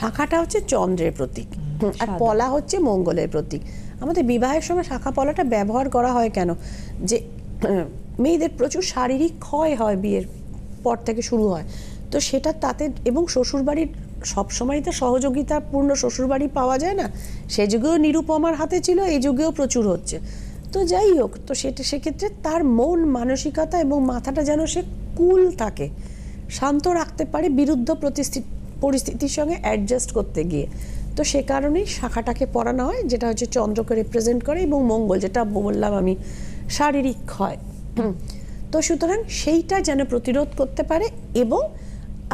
শাখাটা হচ্ছে চন্দ্রের প্রতীক। আর পলা হচ্ছে মঙ্গলের প্রতীক। আমাদের বিবাহের সময় শাখা পলাটা ব্যবহার করা হয় কেন? যে মেয়েদের প্রচুর শারীরিক ক্ষয় হয় বিয়ের পর থেকে শুরু হয়। তো সেটা তাতে এবং শ্বশুরবাড়ির সবসময় তো সহযোগিতাপূর্ণ শ্বশুরবাড়ি পাওয়া যায় না? সে যুগেও নিরুপমার হাতে ছিল এই যুগেও প্রচুর হচ্ছে। তো যাই হোক তো সেটা সেক্ষেত্রে তার মন মানসিকতা এবং মাথাটা যেন সে কুল থাকে শান্ত রাখতে পারে বিরুদ্ধ প্রতিস্থি- পরিস্থিতির সঙ্গে অ্যাডজাস্ট করতে গিয়ে তো সে কারণেই শাখাটাকে পড়ানো হয়, যেটা হচ্ছে চন্দ্রকে রিপ্রেজেন্ট করে এবং মঙ্গল, যেটা বললাম আমি, শারীরিক ক্ষয়। তো সুতরাং সেইটা যেন প্রতিরোধ করতে পারে এবং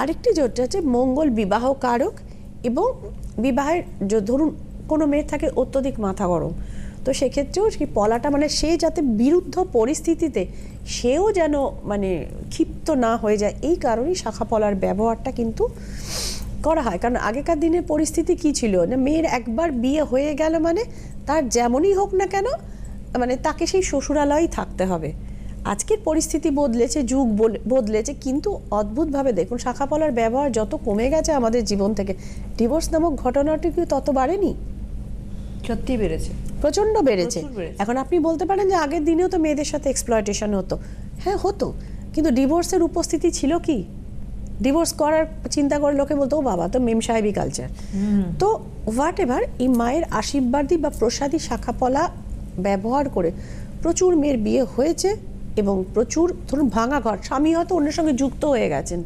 আরেকটি যেটা হচ্ছে মঙ্গল বিবাহ কারক এবং বিবাহের ধরুন কোনো মেয়ে থাকে অত্যধিক মাথা গরম, তো সেক্ষেত্রেও কি পলাটা মানে সে যাতে বিরুদ্ধ পরিস্থিতিতে সেও যেন মানে ক্ষিপ্ত না হয়ে যায়, এই কারণেই শাখা পলার ব্যবহারটা কিন্তু করা হয়? কারণ আগেকার দিনের পরিস্থিতি কি ছিল? না মেয়ের একবার বিয়ে হয়ে গেল মানে তার যেমনই হোক না কেন মানে তাকে সেই শ্বশুরালয়েই থাকতে হবে। আজকের পরিস্থিতি বদলেছে যুগ বদলেছে কিন্তু অদ্ভুতভাবে দেখুন শাখা পলার ব্যবহার যত কমে গেছে আমাদের জীবন থেকে ডিভোর্স নামক ঘটনাটি কি তত বাড়েনি? সত্যি বেড়েছে। প্রচণ্ড বেড়েছে। বেড়েছে। এখন আপনি বলতে পারেন যে আগের দিনেও তো মেয়েদের সাথে এক্সপ্লয়টেশন হতো। হ্যাঁ হতো। কিন্তু ডিভোর্সের উপস্থিতি ছিল কি? ডিভোর্স করার চিন্তা করে লোকে বলতো ও বাবা তো মেম সাহেবই কালচার তো হোয়াট এভার এই মায়ের আশীর্বাদী বা প্রসাদী শাখাপলা ব্যবহার করে প্রচুর মেয়ের বিয়ে হয়েছে এবং প্রচুর ধরুন ভাঙা ঘর স্বামী হয়তো অন্যের সঙ্গে যুক্ত হয়ে গেছেন।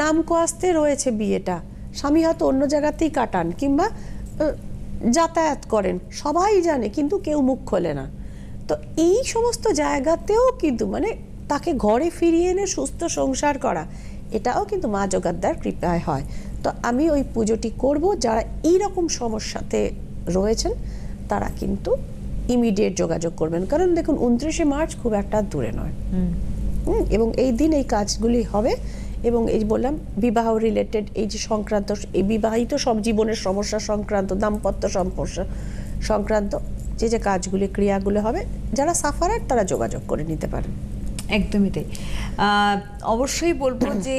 নাম কোয়াস্তে রয়েছে বিয়েটা স্বামী হয়তো অন্য জায়গাতেই কাটান কিংবা যাতায়াত করেন সবাই জানে কিন্তু কেউ মুখ খোলে না। তো এই সমস্ত জায়গাতেও কিন্তু মানে তাকে ঘরে ফিরিয়ে এনে সুস্থ সংসার করা এটাও কিন্তু মা জগাদ্দার কৃপায় হয়। তো আমি ওই পুজোটি করব। যারা এই রকম সমস্যাতে রয়েছেন তারা কিন্তু ইমিডিয়েট যোগাযোগ করবেন। কারণ দেখুন উনত্রিশে মার্চ খুব একটা দূরে নয়। হুম, এবং এই দিন এই কাজগুলি হবে। এবং এই বললাম বিবাহ রিলেটেড এই যে সংক্রান্ত এই বিবাহিত সব জীবনের সমস্যা সংক্রান্ত দাম্পত্য সমস্যা সংক্রান্ত যে যে কাজগুলি ক্রিয়াগুলো হবে যারা সাফারার তারা যোগাযোগ করে নিতে পারেন। একদমই তাই। অবশ্যই বলব যে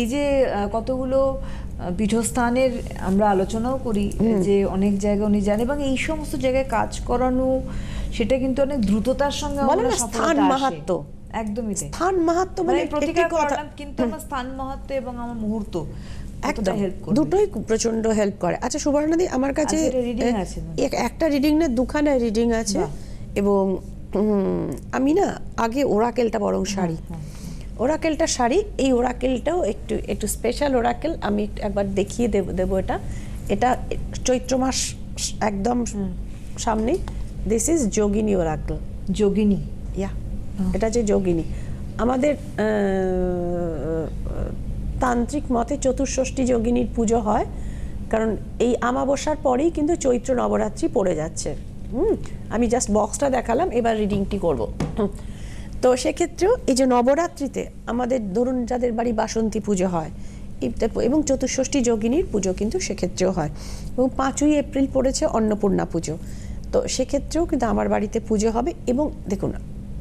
এই যে কতগুলো পীঠস্থানের আমরা আলোচনাও করি যে অনেক জায়গায় উনি জানেন এবং এই সমস্ত জায়গায় কাজ করানো সেটা কিন্তু অনেক দ্রুততার সঙ্গে স্থান আসে। মাহাত্ম্য। একদমই স্থান মাহাত্ম মানে আমি প্রতিকার করলাম কিন্তু আমার স্থান মহত্ব এবং আমার মুহূর্ত দুটোই প্রচণ্ড হেল্প করে। আচ্ছা সুবর্ণাদি আমার কাছে আচ্ছা? একটা রিডিং না দুখানা রিডিং আছে এবং আমি না আগে ওরাকেলটা বরং শাড়ি। হ্যাঁ, ওরাকেলটা শাড়ি এই ওরাকেলটাও একটু একটু স্পেশাল ওরাকেল আমি একবার দেখিয়ে দেব দেবো এটা। এটা চৈত্র মাস একদম সামনে। This is Yogini oracle. Yogini? Yeah এটা যে যোগিনী। আমাদের তান্ত্রিক মতে চতুর্ষষ্ঠী যোগিনীর পুজো হয় কারণ এই আমাবস্যার পরেই কিন্তু চৈত্র নবরাত্রি পড়ে যাচ্ছে। হুম আমি জাস্ট বক্সটা দেখালাম এবার রিডিংটি করব। তো সেক্ষেত্রেও এই যে নবরাত্রিতে আমাদের ধরুন যাদের বাড়ি বাসন্তী পুজো হয় এবং চতুর্ষষ্ঠী যোগিনীর পুজো কিন্তু সেক্ষেত্রেও হয়। এবং পাঁচই এপ্রিল পড়েছে অন্নপূর্ণা পুজো। তো সেক্ষেত্রেও কিন্তু আমার বাড়িতে পুজো হবে এবং দেখুন,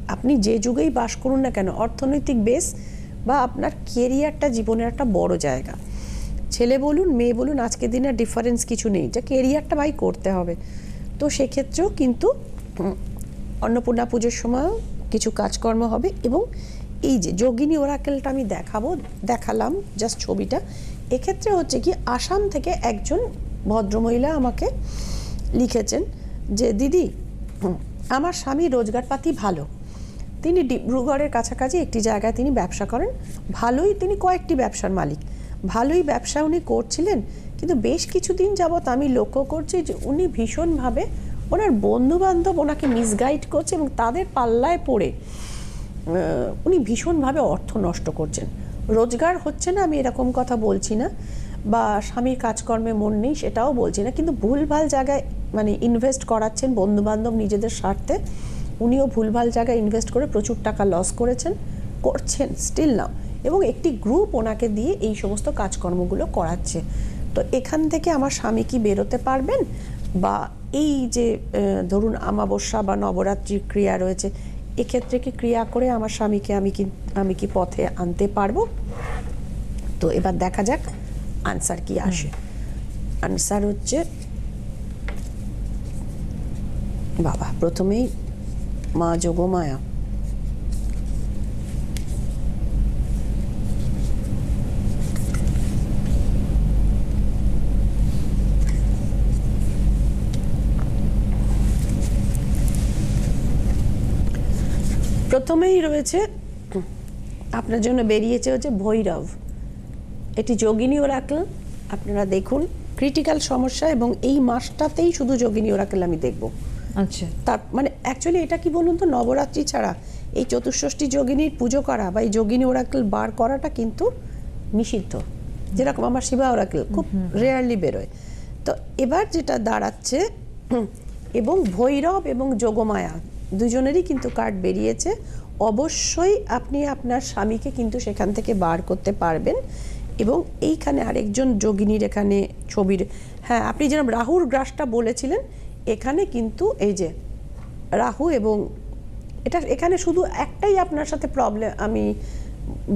আপনি যে যুগেই বাস করুন না কেন, অর্থনৈতিক বেস বা আপনার কেরিয়ারটা জীবনের একটা বড় জায়গা। ছেলে বলুন, মেয়ে বলুন, আজকের দিনে ডিফারেন্স কিছু নেই। যে কেরিয়ারটা ভাই করতে হবে। তো সেক্ষেত্রেও কিন্তু অন্নপূর্ণা পুজোর সময়ও কিছু কাজকর্ম হবে এবং এই যে যোগিনী ওরাকেলটা আমি দেখাবো, দেখালাম জাস্ট ছবিটা, এক্ষেত্রে হচ্ছে কি আসাম থেকে একজন ভদ্রমহিলা আমাকে লিখেছেন যে, দিদি আমার স্বামী রোজগারপাতি ভালো। তিনি ডিব্রুগড়ের কাছাকাছি একটি জায়গায় তিনি ব্যবসা করেন। ভালোই তিনি কয়েকটি ব্যবসার মালিক। ভালোই ব্যবসা উনি করছিলেন, কিন্তু বেশ কিছুদিন যাবৎ আমি লক্ষ্য করছি যে উনি ভীষণভাবে ওনার বন্ধু বান্ধব ওনাকে মিসগাইড করছে এবং তাদের পাল্লায় পড়ে উনি ভীষণভাবে অর্থ নষ্ট করছেন। রোজগার হচ্ছে না, আমি এরকম কথা বলছি না, বা স্বামীর কাজকর্মে মন নেই সেটাও বলছি না, কিন্তু ভুলভাল জায়গায় মানে ইনভেস্ট করাচ্ছেন বন্ধু বান্ধব নিজেদের স্বার্থে, উনিও ভুলভাল জায়গায় ইনভেস্ট করে প্রচুর টাকা লস করেছেন, করছেন স্টিল নাও এবং একটি গ্রুপ ওনাকে দিয়ে এই সমস্ত কাজকর্মগুলো করাচ্ছে। তো এখান থেকে আমার স্বামী কি বেরোতে পারবেন? বা এই যে ধরুন আমাবস্যা বা নবরাত্রির ক্রিয়া রয়েছে এক্ষেত্রে কি ক্রিয়া করে আমার স্বামীকে আমি কি আমি কি পথে আনতে পারব? তো এবার দেখা যাক আনসার কি আসে। আনসার হচ্ছে বাবা প্রথমেই মা যোগমায়া প্রথমেই রয়েছে আপনার জন্য বেরিয়েছে হচ্ছে ভৈরব। এটি যোগিনী ওরাকল আপনারা দেখুন ক্রিটিক্যাল সমস্যা এবং এই মাসটাতেই শুধু যোগিনী ওরাকল আমি দেখব। আচ্ছা। তার মানে অ্যাকচুয়ালি এটা কি বলুন তো নবরাত্রি ছাড়া এই চতুষ্ষষ্ঠী যোগিনীর পুজো করা বা এই যোগিনী ওরাকল বার করাটা কিন্তু নিষিদ্ধ। যেরকম আমার শিবা ওরাকল খুব রেয়ারলি বেরোয়। তো এবার যেটা দাঁড়াচ্ছে এবং ভৈরব এবং যোগমায়া দুজনেরই কিন্তু কার্ড বেরিয়েছে। অবশ্যই আপনি আপনার স্বামীকে কিন্তু সেখান থেকে বার করতে পারবেন এবং এইখানে আরেকজন যোগিনীর এখানে ছবির হ্যাঁ আপনি যেরকম রাহুর গ্রাসটা বলেছিলেন, এখানে কিন্তু এই যে রাহু এবং এটা এখানে শুধু একটাই আপনার সাথে প্রবলেম আমি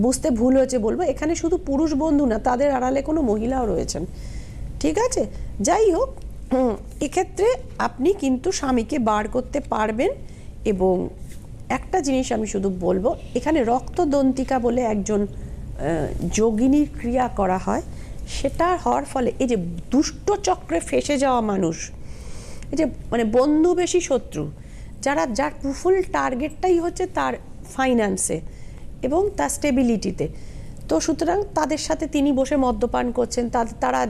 বুঝতে ভুল হয়েছে বলব, এখানে শুধু পুরুষ বন্ধু না, তাদের আড়ালে কোনো মহিলাও রয়েছেন। ঠিক আছে? যাই হোক এক্ষেত্রে আপনি কিন্তু স্বামীকে বার করতে পারবেন এবং একটা জিনিস আমি শুধু বলব, এখানে রক্তদন্তিকা বলে একজন যোগিনীর ক্রিয়া করা হয়। সেটা হওয়ার ফলে এই যে দুষ্ট চক্রে ফেসে যাওয়া মানুষ, এই যে মানে বন্ধু বেশি শত্রু, যারা, যার ফুল টার্গেটটাই হচ্ছে তার ফাইন্যান্সে এবং তার স্টেবিলিটিতে তো সুতরাং তাদের সাথে তিনি বসে মদ্যপান করছেন তার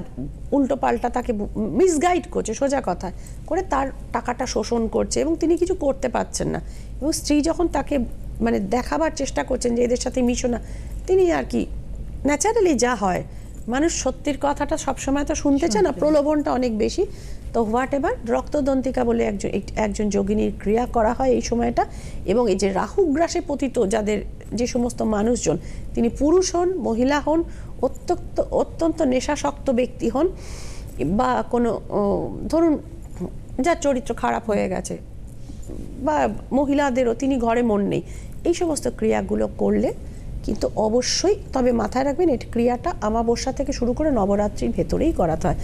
উল্টো পাল্টা তাকে মিসগাইড করছে সোজা কথা করে তার টাকাটা শোষণ করছে এবং তিনি কিছু করতে পারছেন না। এবং স্ত্রী যখন তাকে মানে দেখাবার চেষ্টা করছেন যে এদের সাথে মিশো না তিনি আর কি ন্যাচারালি যা হয় মানুষ সত্যির কথাটা সবসময় তো শুনতে চায় না প্রলোভনটা অনেক বেশি। তো হোয়াট এভার রক্তদন্তিকা বলে একজন একজন যোগিনীর ক্রিয়া করা হয় এই সময়টা এবং এই যে রাহু গ্রাসে পতিত যাদের যে সমস্ত মানুষজন, তিনি পুরুষ হন, মহিলা হন অত্যন্ত অত্যন্ত নেশাসক্ত ব্যক্তি হন বা কোনো ধরুন যার চরিত্র খারাপ হয়ে গেছে বা মহিলাদেরও তিনি ঘরে মন নেই, এই সমস্ত ক্রিয়াগুলো করলে কিন্তু অবশ্যই তবে মাথায় রাখবেন এই ক্রিয়াটা আমাবস্যা থেকে শুরু করে নবরাত্রির ভেতরেই করাতে হয়।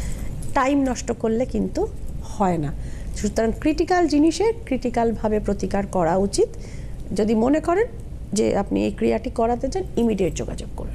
টাইম নষ্ট করলে কিন্তু হয় না। সুতরাং ক্রিটিক্যাল জিনিসের ক্রিটিক্যালভাবে প্রতিকার করা উচিত। যদি মনে করেন যে আপনি এই ক্রিয়াটি করাতে চান ইমিডিয়েট যোগাযোগ করুন।